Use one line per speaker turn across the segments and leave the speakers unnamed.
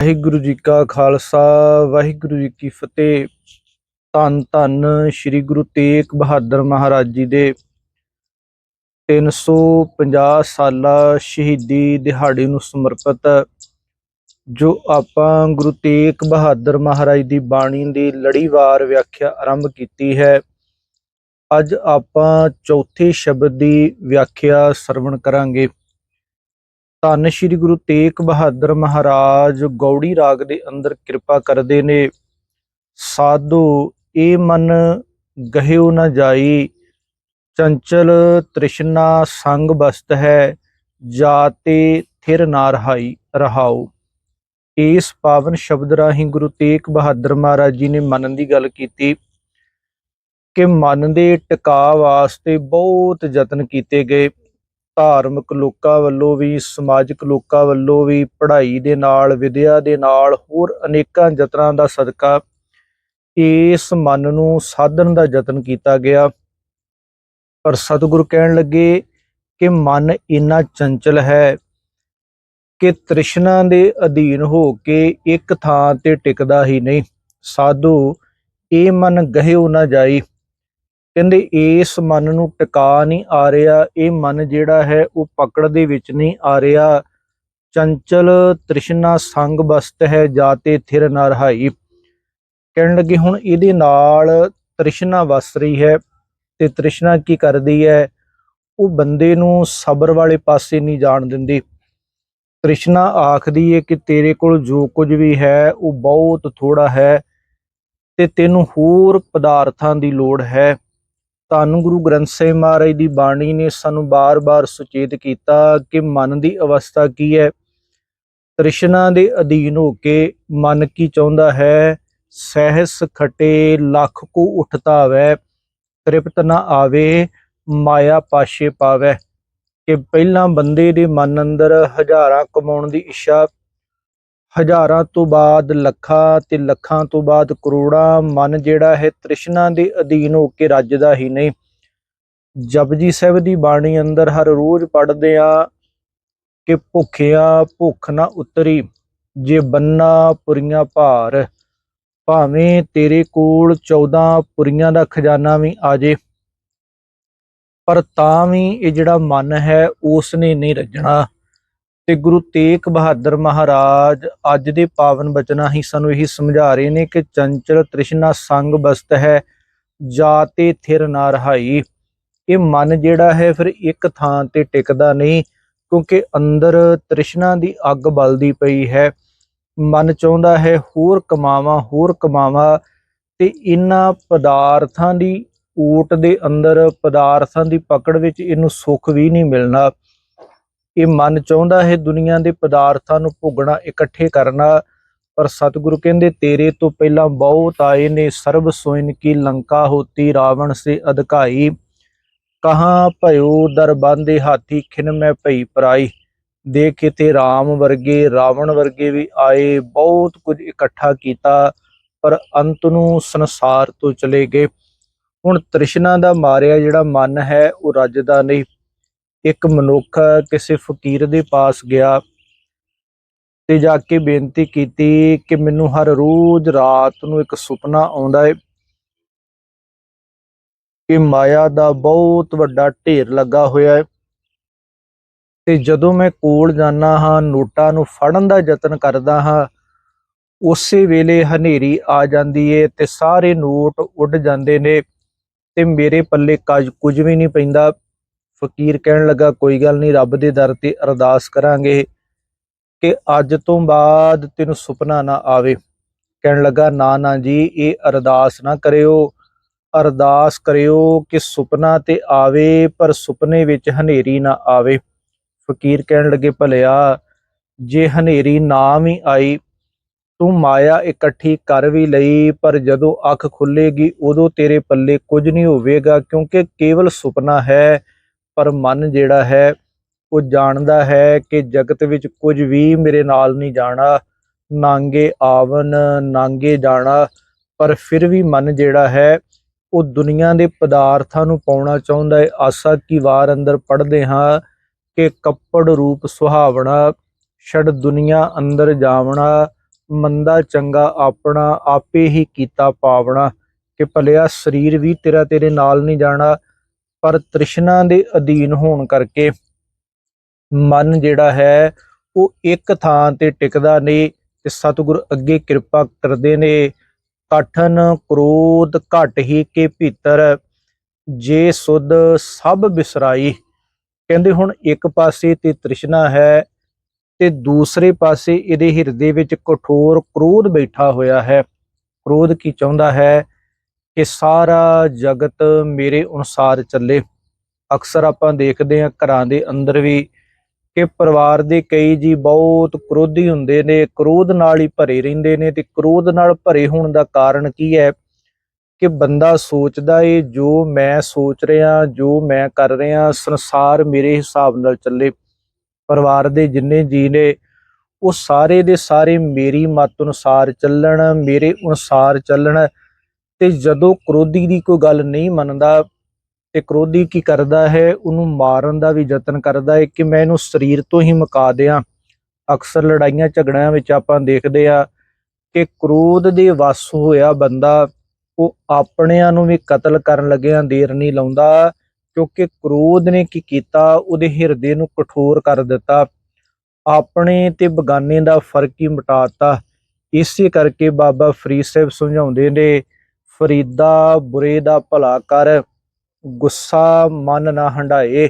ਵਾਹਿਗੁਰੂ ਜੀ ਕਾ ਖਾਲਸਾ, ਵਾਹਿਗੁਰੂ ਜੀ ਕੀ ਫਤਿਹ। ਧੰਨ ਧੰਨ ਸ੍ਰੀ ਗੁਰੂ ਤੇਗ ਬਹਾਦਰ ਮਹਾਰਾਜ ਜੀ ਦੇ 350 ਸਾਲਾ ਸ਼ਹੀਦੀ ਦਿਹਾੜੇ ਨੂੰ ਸਮਰਪਿਤ, ਜੋ ਆਪਾਂ ਗੁਰੂ ਤੇਗ ਬਹਾਦਰ ਮਹਾਰਾਜ ਦੀ ਬਾਣੀ ਦੀ ਲੜੀਵਾਰ ਵਿਆਖਿਆ ਆਰੰਭ ਕੀਤੀ ਹੈ। ਅੱਜ ਆਪਾਂ ਚੌਥੇ ਸ਼ਬਦ ਦੀ ਵਿਆਖਿਆ ਸਰਵਣ ਕਰਾਂਗੇ। ਧੰਨ ਸ਼੍ਰੀ ਗੁਰੂ ਤੇਗ ਬਹਾਦਰ ਮਹਾਰਾਜ, ਗੌੜੀ ਰਾਗ ਦੇ ਅੰਦਰ ਕਿਰਪਾ ਕਰਦੇ ਨੇ। ਸਾਧੂ, ਇਹ ਮਨ ਗਹਿਓ ਨਾ ਜਾਈ। ਚੰਚਲ ਤ੍ਰਿਸ਼ਨਾ ਸੰਗ ਬਸਤ ਹੈ, ਜਾਤੇ ਥਿਰ ਨਾ ਰਹਾਈ, ਰਹਾਉ। ਇਸ ਪਾਵਨ ਸ਼ਬਦ ਰਾਹੀਂ ਗੁਰੂ ਤੇਗ ਬਹਾਦਰ ਮਹਾਰਾਜ ਜੀ ਨੇ ਮਨ ਦੀ ਗੱਲ ਕੀਤੀ ਕਿ ਮਨ ਦੇ ਟਿਕਾ ਵਾਸਤੇ ਬਹੁਤ ਯਤਨ ਕੀਤੇ ਗਏ। ਧਾਰਮਿਕ ਲੋਕਾਂ ਵੱਲੋਂ ਵੀ, ਸਮਾਜਿਕ ਲੋਕਾਂ ਵੱਲੋਂ ਵੀ, ਪੜ੍ਹਾਈ ਦੇ ਨਾਲ, ਵਿਦਿਆ ਦੇ ਨਾਲ, ਹੋਰ ਅਨੇਕਾਂ ਯਤਨਾਂ ਦਾ ਸਦਕਾ ਇਸ ਮਨ ਨੂੰ ਸਾਧਨ ਦਾ ਯਤਨ ਕੀਤਾ ਗਿਆ। ਪਰ ਸਤਿਗੁਰੂ ਕਹਿਣ ਲੱਗੇ ਕਿ ਮਨ ਇੰਨਾ ਚੰਚਲ ਹੈ ਕਿ ਤ੍ਰਿਸ਼ਨਾ ਦੇ ਅਧੀਨ ਹੋ ਕੇ ਇੱਕ ਥਾਂ ਤੇ ਟਿਕਦਾ ਹੀ ਨਹੀਂ। ਸਾਧੂ, ਇਹ ਮਨ ਗਹਿਓ ਨਾ ਜਾਈ। ਕਹਿੰਦੇ ਇਸ ਮਨ ਨੂੰ ਟਿਕਾ ਨਹੀਂ ਆ ਰਿਹਾ, ਇਹ ਮਨ ਜਿਹੜਾ ਹੈ ਉਹ ਪਕੜ ਦੇ ਵਿੱਚ ਨਹੀਂ ਆ ਰਿਹਾ। ਚੰਚਲ ਤ੍ਰਿਸ਼ਨਾ ਸੰਗ ਬਸਤ ਹੈ ਜਾਤੇ ਥਿਰ ਨਾ ਰਹਾਈ। ਕਹਿਣ ਲੱਗੇ, ਹੁਣ ਇਹਦੇ ਨਾਲ ਤ੍ਰਿਸ਼ਨਾ ਵਸ ਰਹੀ ਹੈ ਤੇ ਤ੍ਰਿਸ਼ਨਾ ਕੀ ਕਰਦੀ ਹੈ? ਉਹ ਬੰਦੇ ਨੂੰ ਸਬਰ ਵਾਲੇ ਪਾਸੇ ਨਹੀਂ ਜਾਣ ਦਿੰਦੀ। ਤ੍ਰਿਸ਼ਨਾ ਆਖਦੀ ਹੈ ਕਿ ਤੇਰੇ ਕੋਲ ਜੋ ਕੁਝ ਵੀ ਹੈ, ਉਹ ਬਹੁਤ ਥੋੜਾ ਹੈ ਤੇ ਤੈਨੂੰ ਹੋਰ ਪਦਾਰਥਾਂ ਦੀ ਲੋੜ ਹੈ। ਧੰਨ ਗੁਰੂ ਗ੍ਰੰਥ ਸਾਹਿਬ ਮਹਾਰਾਜ ਦੀ ਬਾਣੀ ਨੇ ਸਾਨੂੰ ਬਾਰ-ਬਾਰ ਸੁਚੇਤ ਕੀਤਾ ਕਿ ਮਨ ਦੀ ਅਵਸਥਾ ਕੀ ਹੈ। ਤ੍ਰਿਸ਼ਨਾ ਦੇ ਅਧੀਨ ਹੋ ਕੇ ਮਨ ਕੀ ਚਾਹੁੰਦਾ ਹੈ? ਸਹਿਸ ਖਟੇ, ਲੱਖ ਕੋ ਉਠਤਾ ਵੈ ਤ੍ਰਿਪਤ ਨਾ ਆਵੇ, ਮਾਇਆ ਪਾਸ਼ੇ ਪਾਵੇ। ਕਿ ਪਹਿਲਾਂ ਬੰਦੇ ਦੇ ਮਨ ਅੰਦਰ ਹਜ਼ਾਰਾਂ ਕਮਾਉਣ ਦੀ ਇੱਛਾ ਹਜ਼ਾਰਾਂ ਤੋਂ ਬਾਅਦ, ਲੱਖਾਂ ਤੇ ਲੱਖਾਂ ਤੋਂ ਬਾਅਦ, ਕਰੋੜਾਂ ਮਨ ਜਿਹੜਾ ਹੈ ਤ੍ਰਿਸ਼ਨਾ ਦੇ ਅਧੀਨ ਹੋ ਕੇ ਰੱਜਦਾ ਹੀ ਨਹੀਂ। ਜਪਜੀ ਸਾਹਿਬ ਦੀ ਬਾਣੀ ਅੰਦਰ ਹਰ ਰੋਜ਼ ਪੜ੍ਹਦੇ ਆ ਕਿ ਭੁੱਖਿਆ ਭੁੱਖ ਨਾ ਉਤਰੀ, ਜੇ ਬੰਨਾ ਪੁਰੀਆਂ ਭਾਰ, ਭਾਵੇਂ ਤੇਰੇ ਕੋਲ 14 ਪੁਰੀਆਂ ਦਾ ਖਜ਼ਾਨਾ ਵੀ ਆ ਜੇ, ਪਰ ਤਾਂ ਵੀ ਇਹ ਜਿਹੜਾ ਮਨ ਹੈ, ਉਸ ਨੇ ਨਹੀਂ ਰੱਜਣਾ। ਤੇ ਗੁਰੂ ਤੇਗ ਬਹਾਦਰ ਮਹਾਰਾਜ ਅੱਜ ਦੇ ਪਾਵਨ ਬਚਨਾਂ ਹੀ ਸਾਨੂੰ ਇਹੀ ਸਮਝਾ ਰਹੇ ਨੇ ਕਿ ਚੰਚਲ ਤ੍ਰਿਸ਼ਨਾ ਸੰਗ ਬਸਤ ਹੈ ਜਾਤੇ ਥਿਰ ਨਾ ਰਹਾਈ। ਇਹ ਮਨ ਜਿਹੜਾ ਹੈ ਫਿਰ ਇੱਕ ਥਾਂ ਤੇ ਟਿਕਦਾ ਨਹੀਂ, ਕਿਉਂਕਿ ਅੰਦਰ ਤ੍ਰਿਸ਼ਨਾ ਦੀ ਅੱਗ ਬਲਦੀ ਪਈ ਹੈ। ਮਨ ਚਾਹੁੰਦਾ ਹੈ ਹੋਰ ਕਮਾਵਾਂ ਹੋਰ ਕਮਾਵਾਂ ਤੇ ਇਹਨਾਂ ਪਦਾਰਥਾਂ ਦੀ ਊਟ ਦੇ ਅੰਦਰ, ਪਦਾਰਥਾਂ ਦੀ ਪਕੜ ਵਿੱਚ ਇਹਨੂੰ ਸੁੱਖ ਵੀ ਨਹੀਂ ਮਿਲਣਾ। ਇਹ ਮਨ ਚਾਹੁੰਦਾ ਹੈ ਦੁਨੀਆ ਦੇ ਪਦਾਰਥਾਂ ਨੂੰ ਭੋਗਣਾ, ਇਕੱਠੇ ਕਰਨਾ। ਪਰ ਸਤਿਗੁਰੂ ਕਹਿੰਦੇ, ਤੇਰੇ ਤੋਂ ਪਹਿਲਾਂ ਬਹੁਤ ਆਏ ਨੇ, ਸਰਬ ਸੋਇਨ ਕੀ ਲੰਕਾ ਹੋਤੀ ਰਾਵਣ ਸੇ ਅਧਕਾਈ। ਕਹਾਂ ਭਇਓ ਦਰਬੰਦੇ ਹਾਥੀ, ਖਿਨ ਮੈਂ ਭਈ ਪਰਾਈ। ਕੇ ਤੇ RAM ਵਰਗੇ, ਰਾਵਣ ਵਰਗੇ ਵੀ ਆਏ, ਬਹੁਤ ਕੁਝ ਇਕੱਠਾ ਕੀਤਾ, ਪਰ ਅੰਤ ਨੂੰ ਸੰਸਾਰ ਤੋਂ ਚਲੇ ਗਏ। ਹੁਣ ਤ੍ਰਿਸ਼ਨਾ ਦਾ ਮਾਰਿਆ ਜਿਹੜਾ ਮਨ ਹੈ, ਉਹ ਰੱਜਦਾ ਨਹੀਂ। ਇੱਕ ਮਨੁੱਖ ਕਿਸੇ ਫਕੀਰ ਦੇ ਪਾਸ ਗਿਆ ਤੇ ਜਾ ਕੇ ਬੇਨਤੀ ਕੀਤੀ ਕਿ ਮੈਨੂੰ ਹਰ ਰੋਜ਼ ਰਾਤ ਨੂੰ ਇੱਕ ਸੁਪਨਾ ਆਉਂਦਾ ਹੈ ਕਿ ਮਾਇਆ ਦਾ ਬਹੁਤ ਵੱਡਾ ਢੇਰ ਲੱਗਾ ਹੋਇਆ ਹੈ ਤੇ ਜਦੋਂ ਮੈਂ ਕੋਲ ਜਾਂਦਾ ਹਾਂ, ਨੋਟਾਂ ਨੂੰ ਫੜਨ ਦਾ ਯਤਨ ਕਰਦਾ ਹਾਂ, ਉਸੇ ਵੇਲੇ ਹਨੇਰੀ ਆ ਜਾਂਦੀ ਏ ਤੇ ਸਾਰੇ ਨੋਟ ਉੱਡ ਜਾਂਦੇ ਨੇ ਤੇ ਮੇਰੇ ਪੱਲੇ ਕੁਝ ਕੁਝ ਵੀ ਨਹੀਂ ਪੈਂਦਾ। ਫਕੀਰ ਕਹਿਣ ਲੱਗਾ, ਕੋਈ ਗੱਲ ਨਹੀਂ, ਰੱਬ ਦੇ ਦਰ ਤੇ ਅਰਦਾਸ ਕਰਾਂਗੇ ਕਿ ਅੱਜ ਤੋਂ ਬਾਅਦ ਤੈਨੂੰ ਸੁਪਨਾ ਨਾ ਆਵੇ। ਕਹਿਣ ਲੱਗਾ, ਨਾ ਨਾ ਜੀ, ਇਹ ਅਰਦਾਸ ਨਾ ਕਰਿਓ। ਅਰਦਾਸ ਕਰਿਓ ਕਿ ਸੁਪਨਾ ਤੇ ਆਵੇ, ਪਰ ਸੁਪਨੇ ਵਿੱਚ ਹਨੇਰੀ ਨਾ ਆਵੇ। ਫਕੀਰ ਕਹਿਣ ਲੱਗੇ, ਭਲਿਆ, ਜੇ ਹਨੇਰੀ ਨਾ ਵੀ ਆਈ, ਤੂੰ ਮਾਇਆ ਇਕੱਠੀ ਕਰ ਵੀ ਲਈ, ਪਰ ਜਦੋਂ ਅੱਖ ਖੁੱਲੇਗੀ, ਉਦੋਂ ਤੇਰੇ ਪੱਲੇ ਕੁਝ ਨਹੀਂ ਹੋਵੇਗਾ, ਕਿਉਂਕਿ ਕੇਵਲ ਸੁਪਨਾ ਹੈ ਪਰ ਮਨ ਜਿਹੜਾ ਹੈ, ਉਹ ਜਾਣਦਾ ਹੈ ਕਿ ਜਗਤ ਵਿੱਚ ਕੁਝ ਵੀ ਮੇਰੇ ਨਾਲ ਨਹੀਂ ਜਾਣਾ। ਨਾਂਗੇ ਆਵਨ ਨਾਂਗੇ ਜਾਣਾ। ਪਰ ਫਿਰ ਵੀ ਮਨ ਜਿਹੜਾ ਹੈ, ਉਹ ਦੁਨੀਆ ਦੇ ਪਦਾਰਥਾਂ ਨੂੰ ਪਾਉਣਾ ਚਾਹੁੰਦਾ ਹੈ। ਆਸਾ ਕੀ ਵਾਰ ਅੰਦਰ ਪੜ੍ਹਦੇ ਹਾਂ ਕਿ ਕੱਪੜ ਰੂਪ ਸੁਹਾਵਣਾ ਛੜ ਦੁਨੀਆ ਅੰਦਰ ਜਾਵਣਾ, ਮੰਦਾ ਚੰਗਾ ਆਪਣਾ, ਆਪੇ ਹੀ ਕੀਤਾ ਪਾਵਣਾ। ਕਿ ਭਲਿਆ ਸਰੀਰ ਵੀ ਤੇਰਾ ਤੇਰੇ ਨਾਲ ਨਹੀਂ ਜਾਣਾ ਪਰ ਤ੍ਰਿਸ਼ਨਾ ਦੇ ਅਧੀਨ ਹੋਣ ਕਰਕੇ ਮਨ ਜਿਹੜਾ ਹੈ, ਉਹ ਇੱਕ ਥਾਂ ਤੇ ਟਿਕਦਾ ਨਹੀਂ ਤੇ ਸਤਿਗੁਰ ਅੱਗੇ ਕਿਰਪਾ ਕਰਦੇ ਨੇ। ਕਠਨ ਕ੍ਰੋਧ ਘਟ ਹੀ ਕੇ ਭੀਤਰ, ਜੇ ਸੁਧ ਸਭ ਬਿਸਰਾਈ। ਕਹਿੰਦੇ ਹੁਣ ਇੱਕ ਪਾਸੇ ਤੇ ਤ੍ਰਿਸ਼ਨਾ ਹੈ ਤੇ ਦੂਸਰੇ ਪਾਸੇ ਇਹਦੇ ਹਿਰਦੇ ਵਿੱਚ ਕਠੋਰ ਕ੍ਰੋਧ ਬੈਠਾ ਹੋਇਆ ਹੈ। ਕ੍ਰੋਧ ਕੀ ਚਾਹੁੰਦਾ ਹੈ? ਕਿ ਸਾਰਾ ਜਗਤ ਮੇਰੇ ਅਨੁਸਾਰ ਚੱਲੇ। ਅਕਸਰ ਆਪਾਂ ਦੇਖਦੇ ਹਾਂ ਘਰਾਂ ਦੇ ਅੰਦਰ ਵੀ ਕਿ ਪਰਿਵਾਰ ਦੇ ਕਈ ਜੀ ਬਹੁਤ ਕ੍ਰੋਧੀ ਹੁੰਦੇ ਨੇ, ਕ੍ਰੋਧ ਨਾਲ ਹੀ ਭਰੇ ਰਹਿੰਦੇ ਨੇ ਤੇ ਕ੍ਰੋਧ ਨਾਲ ਭਰੇ ਹੋਣ ਦਾ ਕਾਰਨ ਕੀ ਹੈ? ਕਿ ਬੰਦਾ ਸੋਚਦਾ ਏ, ਜੋ ਮੈਂ ਸੋਚ ਰਿਹਾ, ਜੋ ਮੈਂ ਕਰ ਰਿਹਾ, ਸੰਸਾਰ ਮੇਰੇ ਹਿਸਾਬ ਨਾਲ ਚੱਲੇ। ਪਰਿਵਾਰ ਦੇ ਜਿੰਨੇ ਜੀ ਨੇ, ਉਹ ਸਾਰੇ ਦੇ ਸਾਰੇ ਮੇਰੀ ਮਤ ਅਨੁਸਾਰ ਚੱਲਣ, ਮੇਰੇ ਅਨੁਸਾਰ ਚੱਲਣ। ਤੇ ਜਦੋਂ ਕ੍ਰੋਧੀ ਦੀ ਕੋਈ ਗੱਲ ਨਹੀਂ ਮੰਨਦਾ ਤੇ ਕ੍ਰੋਧੀ ਕੀ ਕਰਦਾ ਹੈ? ਉਹਨੂੰ ਮਾਰਨ ਦਾ ਵੀ ਯਤਨ ਕਰਦਾ ਹੈ ਕਿ ਮੈਂ ਇਹਨੂੰ ਸਰੀਰ ਤੋਂ ਹੀ ਮੁਕਾ ਦਿਆਂ। ਅਕਸਰ ਲੜਾਈਆਂ, ਝਗੜਿਆਂ ਵਿੱਚ ਆਪਾਂ ਦੇਖਦੇ ਆ ਕਿ ਕ੍ਰੋਧ ਦੇ ਵਸ ਹੋਇਆ ਬੰਦਾ ਉਹ ਆਪਣਿਆਂ ਨੂੰ ਵੀ ਕਤਲ ਕਰਨ ਲੱਗਿਆਂ ਦੇਰ ਨਹੀਂ ਲਾਉਂਦਾ ਕਿਉਂਕਿ ਕ੍ਰੋਧ ਨੇ ਕੀ ਕੀਤਾ? ਉਹਦੇ ਹਿਰਦੇ ਨੂੰ ਕਠੋਰ ਕਰ ਦਿੱਤਾ। ਆਪਣੇ ਤੇ ਬਗਾਨੇ ਦਾ ਫ਼ਰਕ ਹੀ ਮਿਟਾਤਾ ਇਸੇ ਕਰਕੇ ਬਾਬਾ ਫਰੀਦ ਸਾਹਿਬ ਸਮਝਾਉਂਦੇ ਨੇ ਫਰੀਦਾ ਬੁਰੇ ਦਾ ਭਲਾ ਕਰ, ਗੁੱਸਾ ਮਨ ਨਾ ਹੰਡਾਏ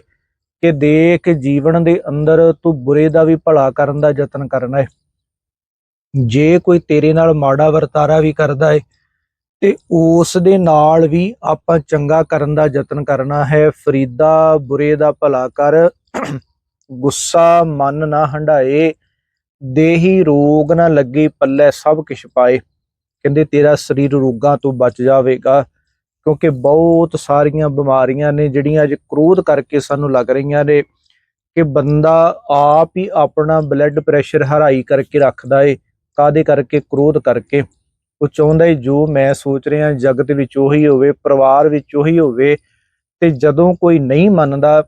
ਕਿ ਦੇਖ ਜੀਵਨ ਦੇ ਅੰਦਰ ਤੂੰ ਬੁਰੇ ਦਾ ਵੀ ਭਲਾ ਕਰਨ ਦਾ ਯਤਨ ਕਰਨਾ ਹੈ ਜੇ ਕੋਈ ਤੇਰੇ ਨਾਲ ਮਾੜਾ ਵਰਤਾਰਾ ਵੀ ਕਰਦਾ ਹੈ ਤੇ ਉਸ ਦੇ ਨਾਲ ਵੀ ਆਪਾਂ ਚੰਗਾ ਕਰਨ ਦਾ ਯਤਨ ਕਰਨਾ ਹੈ। ਫਰੀਦਾ ਬੁਰੇ ਦਾ ਭਲਾ ਕਰ, ਗੁੱਸਾ ਮਨ ਨਾ ਹੰਡਾਏ ਦੇਹੀ ਰੋਗ ਨਾ ਲੱਗੇ, ਪੱਲੇ ਸਭ ਕਿਛ ਪਾਏ। ਕਹਿੰਦੇ, ਤੇਰਾ ਸਰੀਰ ਰੋਗਾਂ ਤੋਂ ਬਚ ਜਾਵੇਗਾ, ਕਿਉਂਕਿ ਬਹੁਤ ਸਾਰੀਆਂ ਬਿਮਾਰੀਆਂ ਨੇ ਜਿਹੜੀਆਂ ਅੱਜ ਕ੍ਰੋਧ ਕਰਕੇ ਸਾਨੂੰ ਲੱਗ ਰਹੀਆਂ ਨੇ ਕਿ ਬੰਦਾ ਆਪ ਹੀ ਆਪਣਾ ਬਲੱਡ ਪ੍ਰੈਸ਼ਰ ਹਰਾਈ ਕਰਕੇ ਰੱਖਦਾ ਏ ਕਾਦੇ ਕਰਕੇ? ਕ੍ਰੋਧ ਕਰਕੇ। ਉਹ ਚਾਹੁੰਦਾ ਏ, ਜੋ ਮੈਂ ਸੋਚ ਰਿਹਾ, ਜਗਤ ਵਿੱਚ ਉਹੀ ਹੋਵੇ, ਪਰਿਵਾਰ ਵਿੱਚ ਉਹੀ ਹੋਵੇ, ਤੇ ਜਦੋਂ ਕੋਈ ਨਹੀਂ ਮੰਨਦਾ,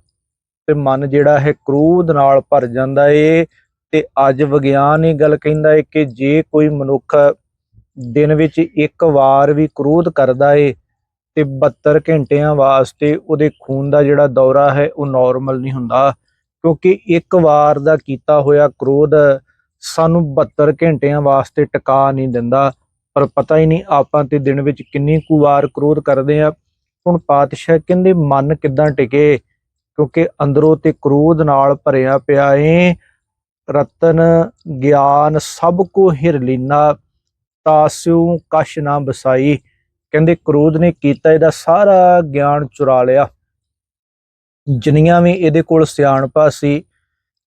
ਤੇ ਮਨ ਜਿਹੜਾ ਹੈ ਕ੍ਰੋਧ ਨਾਲ ਭਰ ਜਾਂਦਾ ਏ, ਤੇ ਅੱਜ ਵਿਗਿਆਨ ਇਹ ਗੱਲ ਕਹਿੰਦਾ ਏ ਕਿ ਜੇ ਕੋਈ ਮਨੁੱਖ ਦਿਨ ਵਿੱਚ ਇੱਕ ਵਾਰ ਵੀ ਕ੍ਰੋਧ ਕਰਦਾ ਏ ਤੇ 72 ਘੰਟਿਆਂ ਵਾਸਤੇ ਉਹਦੇ ਖੂਨ ਦਾ ਜਿਹੜਾ ਦੌਰਾ ਹੈ ਉਹ ਨਾਰਮਲ ਨਹੀਂ ਹੁੰਦਾ। ਕਿਉਂਕਿ ਇੱਕ ਵਾਰ ਦਾ ਕੀਤਾ ਹੋਇਆ ਕ੍ਰੋਧ ਸਾਨੂੰ 72 ਘੰਟਿਆਂ ਵਾਸਤੇ ਟਿਕਾ ਨਹੀਂ ਦਿੰਦਾ। ਪਰ ਪਤਾ ਹੀ ਨਹੀਂ ਆਪਾਂ ਤੇ ਦਿਨ ਵਿੱਚ ਕਿੰਨੀ ਕੁ ਵਾਰ ਕ੍ਰੋਧ ਕਰਦੇ ਆ ਹੁਣ ਪਾਤਸ਼ਾਹ ਕਹਿੰਦੇ, ਮਨ ਕਿਦਾਂ ਟਿਕੇ? ਕਿਉਂਕਿ ਅੰਦਰੋਂ ਤੇ ਕ੍ਰੋਧ ਨਾਲ ਭਰਿਆ ਪਿਆ ਏ। ਰਤਨ, ਗਿਆਨ ਸਭ ਕੋ ਹਿਰਲੀਨਾ ਤਾਸਿਉ ਕਸ਼ ਨਾ ਬਸਾਈ। ਕਹਿੰਦੇ ਕ੍ਰੋਧ ਨੇ ਕੀਤਾ, ਇਹਦਾ ਸਾਰਾ ਗਿਆਨ ਚੁਰਾ ਲਿਆ। ਜਿੰਨੀਆਂ ਵੀ ਇਹਦੇ ਕੋਲ ਸਿਆਣਪਾ ਸੀ,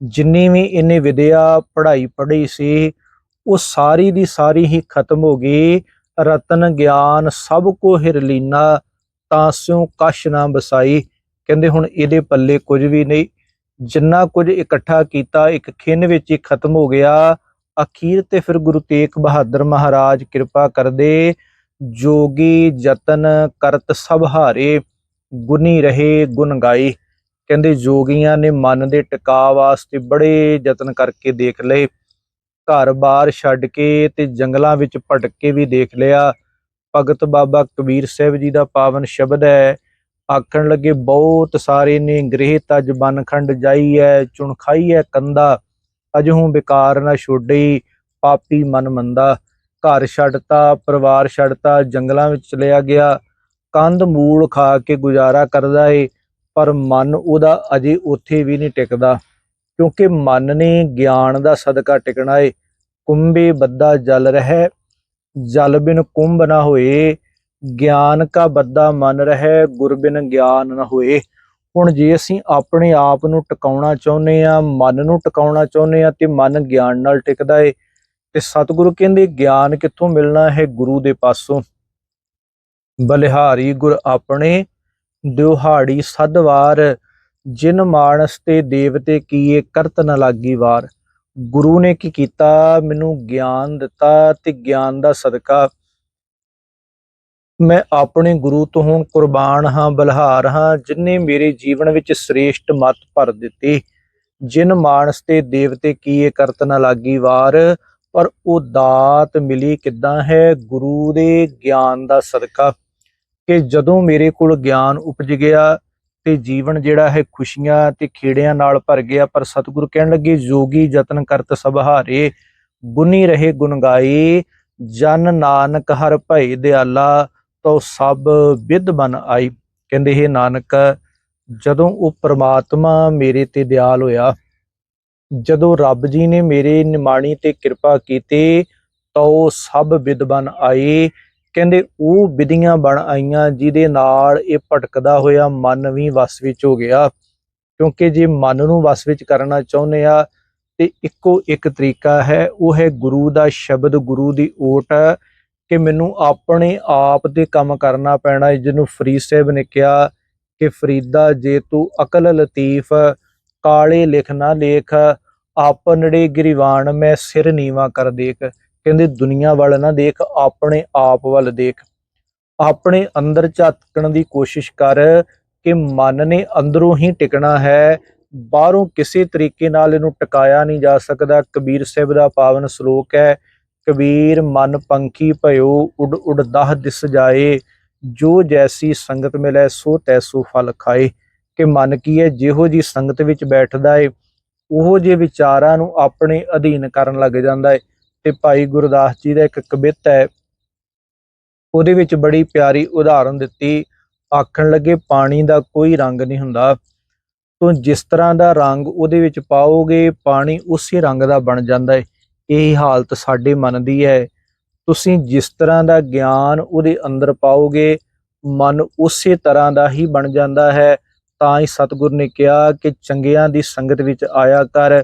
ਜਿੰਨੀ ਵੀ ਇਹਨੇ ਵਿਦਿਆ, ਪੜ੍ਹਾਈ ਪੜ੍ਹੀ ਸੀ, ਉਹ ਸਾਰੀ ਦੀ ਸਾਰੀ ਹੀ ਖਤਮ ਹੋ ਗਈ। ਰਤਨ ਗਿਆਨ ਸਭ ਕੋ ਹਿਰਲੀਨਾ ਤਾਂ ਸਿਉ ਕਸ਼ ਨਾ ਬਸਾਈ। ਕਹਿੰਦੇ ਹੁਣ ਇਹਦੇ ਪੱਲੇ ਕੁਝ ਵੀ ਨਹੀਂ। ਜਿੰਨਾ ਕੁਝ ਇਕੱਠਾ ਕੀਤਾ, ਇੱਕ ਖਿੰਨ ਵਿੱਚ ਹੀ ਖਤਮ ਹੋ ਗਿਆ। ਅਖੀਰ ਤੇ ਫਿਰ ਗੁਰੂ ਤੇਗ ਬਹਾਦਰ ਮਹਾਰਾਜ ਕਿਰਪਾ ਕਰਦੇ, ਜੋਗੀ ਯਤਨ ਕਰਤ ਸਭ ਹਾਰੇ ਗੁਨੀ ਰਹੇ ਗੁਣ ਗਾਈ ਕਹਿੰਦੇ ਜੋਗੀਆਂ ਨੇ ਮਨ ਦੇ ਟਿਕਾ ਵਾਸਤੇ ਬੜੇ ਯਤਨ ਕਰਕੇ ਦੇਖ ਲਏ। ਘਰ-ਬਾਰ ਛੱਡ ਕੇ ਤੇ ਜੰਗਲਾਂ ਵਿੱਚ ਭਟਕ ਕੇ ਵੀ ਦੇਖ ਲਿਆ। ਭਗਤ ਬਾਬਾ ਕਬੀਰ ਸਾਹਿਬ ਜੀ ਦਾ ਪਾਵਨ ਸ਼ਬਦ ਹੈ, ਆਖਣ ਲੱਗੇ, ਬਹੁਤ ਸਾਰੇ ਨੇ ਗ੍ਰਹਿ ਤਜ ਬਨਖੰਡ ਜਾਈ ਹੈ ਚੁਣਖਾਈ ਹੈ ਕੰਦਾ ਅਜਹੂ ਬਿਕਾਰ ਨਾ ਛੋਡਈ ਪਾਪੀ ਮਨ ਮੰਦਾ। ਘਰ ਛੱਡਤਾ, ਪਰਿਵਾਰ ਛੱਡਤਾ, ਜੰਗਲਾਂ ਵਿੱਚ ਚਲਿਆ ਗਿਆ। ਕੰਧ ਮੂਲ ਖਾ ਕੇ ਗੁਜ਼ਾਰਾ ਕਰਦਾ ਏ, ਪਰ ਮਨ ਉਹਦਾ ਅਜੇ ਉੱਥੇ ਵੀ ਨਹੀਂ ਟਿਕਦਾ। ਕਿਉਂਕਿ ਮਨ ਨੇ ਗਿਆਨ ਦਾ ਸਦਕਾ ਟਿਕਣਾ ਏ। ਕੁੰਭੇ ਬੱਦਾ ਜਲ ਰਹਿ, ਜਲ ਬਿਨ ਕੁੰਭ ਨਾ ਹੋਏ। ਗਿਆਨ ਕਾ ਬੱਦਾ ਮਨ ਰਹਿ, ਗੁਰ ਬਿਨ ਗਿਆਨ ਨਾ ਹੋਏ। ਹੁਣ ਜੇ ਅਸੀਂ ਆਪਣੇ ਆਪ ਨੂੰ ਟਿਕਾਉਣਾ ਚਾਹੁੰਦੇ ਆ ਮਨ ਨੂੰ ਟਿਕਾਉਣਾ ਚਾਹੁੰਦੇ ਆ ਤੇ ਮਨ ਗਿਆਨ ਨਾਲ ਟਿਕਦਾ ਏ, ਤੇ ਸਤਿਗੁਰੂ ਕਹਿੰਦੇ ਗਿਆਨ ਕਿੱਥੋਂ ਮਿਲਣਾ ਹੈ? ਗੁਰੂ ਦੇ ਪਾਸੋਂ। ਬਲਿਹਾਰੀ ਗੁਰ ਆਪਣੇ ਦਿਹਾੜੀ ਸਦਵਾਰ ਜਿਨ ਮਾਨਸ ਤੇ ਦੇਵਤੇ ਕੀਏ ਕਰਤ ਨ ਲਾਗੀ ਵਾਰ। ਗੁਰੂ ਨੇ ਕੀ ਕੀਤਾ? ਮੈਨੂੰ ਗਿਆਨ ਦਿੱਤਾ ਤੇ ਗਿਆਨ ਦਾ ਸਦਕਾ ਮੈਂ ਆਪਣੇ ਗੁਰੂ ਤੋਂ ਹੁਣ ਕੁਰਬਾਨ ਹਾਂ, ਬਲਹਾਰ ਹਾਂ, ਜਿਨੇ ਮੇਰੇ ਜੀਵਨ ਵਿੱਚ ਸ੍ਰੇਸ਼ਟ ਮਤ ਭਰ ਦਿੱਤੀ। ਜਿਨ ਮਾਨਸ ਤੇ ਦੇਵਤੇ ਕੀਏ ਕਰਤ ਨ ਲਾਗੀ ਵਾਰ, ਪਰ ਉਹ ਦਾਤ ਮਿਲੀ ਕਿੱਦਾਂ ਹੈ? ਗੁਰੂ ਦੇ ਗਿਆਨ ਦਾ ਸਦਕਾ। ਕਿ ਜਦੋਂ ਮੇਰੇ ਕੋਲ ਗਿਆਨ ਉਪਜ ਗਿਆ, ਤੇ ਜੀਵਨ ਜਿਹੜਾ ਹੈ ਖੁਸ਼ੀਆਂ ਤੇ ਖੇੜਿਆਂ ਨਾਲ ਭਰ ਗਿਆ, ਪਰ ਸਤਿਗੁਰੂ ਕਹਿਣ ਲੱਗੇ, ਜੋਗੀ ਯਤਨ ਕਰਤ ਸਭ ਹਾਰੇ ਗੁਨੀ ਰਹੇ ਗੁਣ ਗਾਏ, ਜਨ ਨਾਨਕ ਹਰ ਭਈ ਦਿਆਲਾ ਤੋ ਸਭ ਵਿਦ ਬਨ ਆਈ। ਕਹਿੰਦੇ ਇਹ ਨਾਨਕ, ਜਦੋਂ ਉਹ ਪ੍ਰਮਾਤਮਾ ਮੇਰੇ ਤੇ ਦਿਆਲ ਹੋਇਆ, ਜਦੋਂ ਰੱਬ ਜੀ ਨੇ ਮੇਰੇ ਨਿਮਾਣੀ ਤੇ ਕਿਰਪਾ ਕੀਤੀ, ਤਾਂ ਉਹ ਸਭ ਵਿਦ ਬਨ ਆਏ ਕਹਿੰਦੇ, ਉਹ ਵਿਧੀਆਂ ਬਣ ਆਈਆਂ, ਜਿਹਦੇ ਨਾਲ ਇਹ ਭਟਕਦਾ ਹੋਇਆ ਮਨ ਵੀ ਵਸ ਵਿੱਚ ਹੋ ਗਿਆ। ਕਿਉਂਕਿ ਜੇ ਮਨ ਨੂੰ ਵਸ ਵਿੱਚ ਕਰਨਾ ਚਾਹੁੰਦੇ ਆ, ਤੇ ਇੱਕੋ ਇੱਕ ਤਰੀਕਾ ਹੈ, ਉਹ ਹੈ ਗੁਰੂ ਦਾ ਸ਼ਬਦ, ਗੁਰੂ ਦੀ ਓਟ। ਕਿ ਮੈਨੂੰ ਆਪਣੇ ਆਪ ਤੇ ਕੰਮ ਕਰਨਾ ਪੈਣਾ ਜਿਹਨੂੰ ਫਰੀਦ ਸਾਹਿਬ ਨੇ ਕਿਹਾ ਕਿ ਫਰੀਦਾ, ਜੇ ਤੂੰ ਅਕਲ ਲਤੀਫ, ਕਾਲੇ ਲਿਖ ਨਾ ਲੇਖ ਆਪਨੜੇ ਗਰੀਵਾਨ, ਮੈਂ ਸਿਰ ਨੀਵਾ ਕਰ ਦੇਖ। ਕਹਿੰਦੇ, ਦੁਨੀਆ ਵੱਲ ਨਾ ਦੇਖ, ਆਪਣੇ ਆਪ ਵੱਲ ਦੇਖ। ਆਪਣੇ ਅੰਦਰ ਝਾਕਣ ਦੀ ਕੋਸ਼ਿਸ਼ ਕਰ ਕਿ ਮਨ ਨੇ ਅੰਦਰੋਂ ਹੀ ਟਿਕਣਾ ਹੈ। ਬਾਹਰੋਂ ਕਿਸੇ ਤਰੀਕੇ ਨਾਲ ਇਹਨੂੰ ਟਿਕਾਇਆ ਨਹੀਂ ਜਾ ਸਕਦਾ। ਕਬੀਰ ਸਾਹਿਬ ਦਾ ਪਾਵਨ ਸ਼ਲੋਕ ਹੈ ਕਬੀਰ ਮਨ ਪੰਖੀ ਭਇਓ ਉਡ ਉਡ ਦਹ ਦਿਸ ਜਾਏ, ਜੋ ਜੈਸੀ ਸੰਗਤ ਮਿਲੇ ਸੋ ਤੈਸੋ ਫਲ ਖਾਏ। ਕਿ ਮਨ ਕੀ ਹੈ ਜਿਹੋ ਜੀ ਸੰਗਤ ਵਿੱਚ ਬੈਠਦਾ ਏ, ਉਹੋ ਜਿਹੇ ਵਿਚਾਰਾਂ ਨੂੰ ਆਪਣੇ ਅਧੀਨ ਕਰਨ ਲੱਗ ਜਾਂਦਾ ਏ। ਤੇ ਭਾਈ ਗੁਰਦਾਸ ਜੀ ਦਾ ਇੱਕ ਕਵਿਤ ਹੈ ਉਹਦੇ ਵਿੱਚ ਬੜੀ ਪਿਆਰੀ ਉਦਾਹਰਨ ਦਿੱਤੀ। ਆਖਣ ਲੱਗੇ, ਪਾਣੀ ਦਾ ਕੋਈ ਰੰਗ ਨਹੀਂ ਹੁੰਦਾ। ਤੋਂ ਜਿਸ ਤਰ੍ਹਾਂ ਦਾ ਰੰਗ ਉਹਦੇ ਵਿੱਚ ਪਾਓਗੇ, ਪਾਣੀ ਉਸੇ ਰੰਗ ਦਾ ਬਣ ਜਾਂਦਾ ਹੈ ਇਹ ਹਾਲਤ ਸਾਡੇ ਮਨ ਦੀ ਹੈ। ਤੁਸੀਂ ਜਿਸ ਤਰ੍ਹਾਂ ਦਾ ਗਿਆਨ ਉਹਦੇ ਅੰਦਰ ਪਾਓਗੇ, ਮਨ ਉਸੇ ਤਰ੍ਹਾਂ ਦਾ ਹੀ ਬਣ ਜਾਂਦਾ ਹੈ। ਤਾਂ ਹੀ ਸਤਿਗੁਰ ਨੇ ਕਿਹਾ ਕਿ ਚੰਗਿਆਂ ਦੀ ਸੰਗਤ ਵਿੱਚ ਆਇਆ ਕਰ,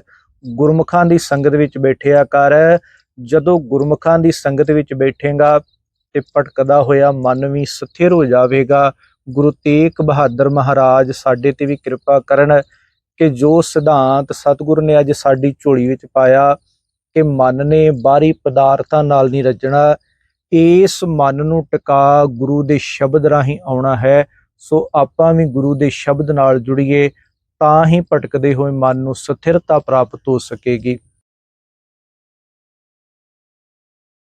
ਗੁਰਮੁਖਾਂ ਦੀ ਸੰਗਤ ਵਿੱਚ ਬੈਠਿਆ ਕਰ। ਜਦੋਂ ਗੁਰਮੁਖਾਂ ਦੀ ਸੰਗਤ ਵਿੱਚ ਬੈਠੇਗਾ ਤੇ ਭਟਕਦਾ ਹੋਇਆ ਮਨ ਵੀ ਸਥਿਰ ਹੋ ਜਾਵੇਗਾ। ਗੁਰੂ ਤੇਗ ਬਹਾਦਰ ਮਹਾਰਾਜ ਸਾਡੇ ਤੇ ਵੀ ਕਿਰਪਾ ਕਰਨ ਕਿ ਜੋ ਸਿਧਾਂਤ ਸਤਿਗੁਰ ਨੇ ਅੱਜ ਸਾਡੀ ਝੋਲੀ ਵਿੱਚ ਪਾਇਆ ਕਿ ਮਨ ਨੇ ਬਾਹਰੀ ਪਦਾਰਥਾਂ ਨਾਲ ਨਹੀਂ ਰੱਜਣਾ, ਇਸ ਮਨ ਨੂੰ ਟਿਕਾ ਗੁਰੂ ਦੇ ਸ਼ਬਦ ਰਾਹੀਂ ਆਉਣਾ ਹੈ। ਸੋ ਆਪਾਂ ਵੀ ਗੁਰੂ ਦੇ ਸ਼ਬਦ ਨਾਲ ਜੁੜੀਏ, ਤਾਂ ਹੀ ਭਟਕਦੇ ਹੋਏ ਮਨ ਨੂੰ ਸਥਿਰਤਾ ਪ੍ਰਾਪਤ ਹੋ ਸਕੇਗੀ।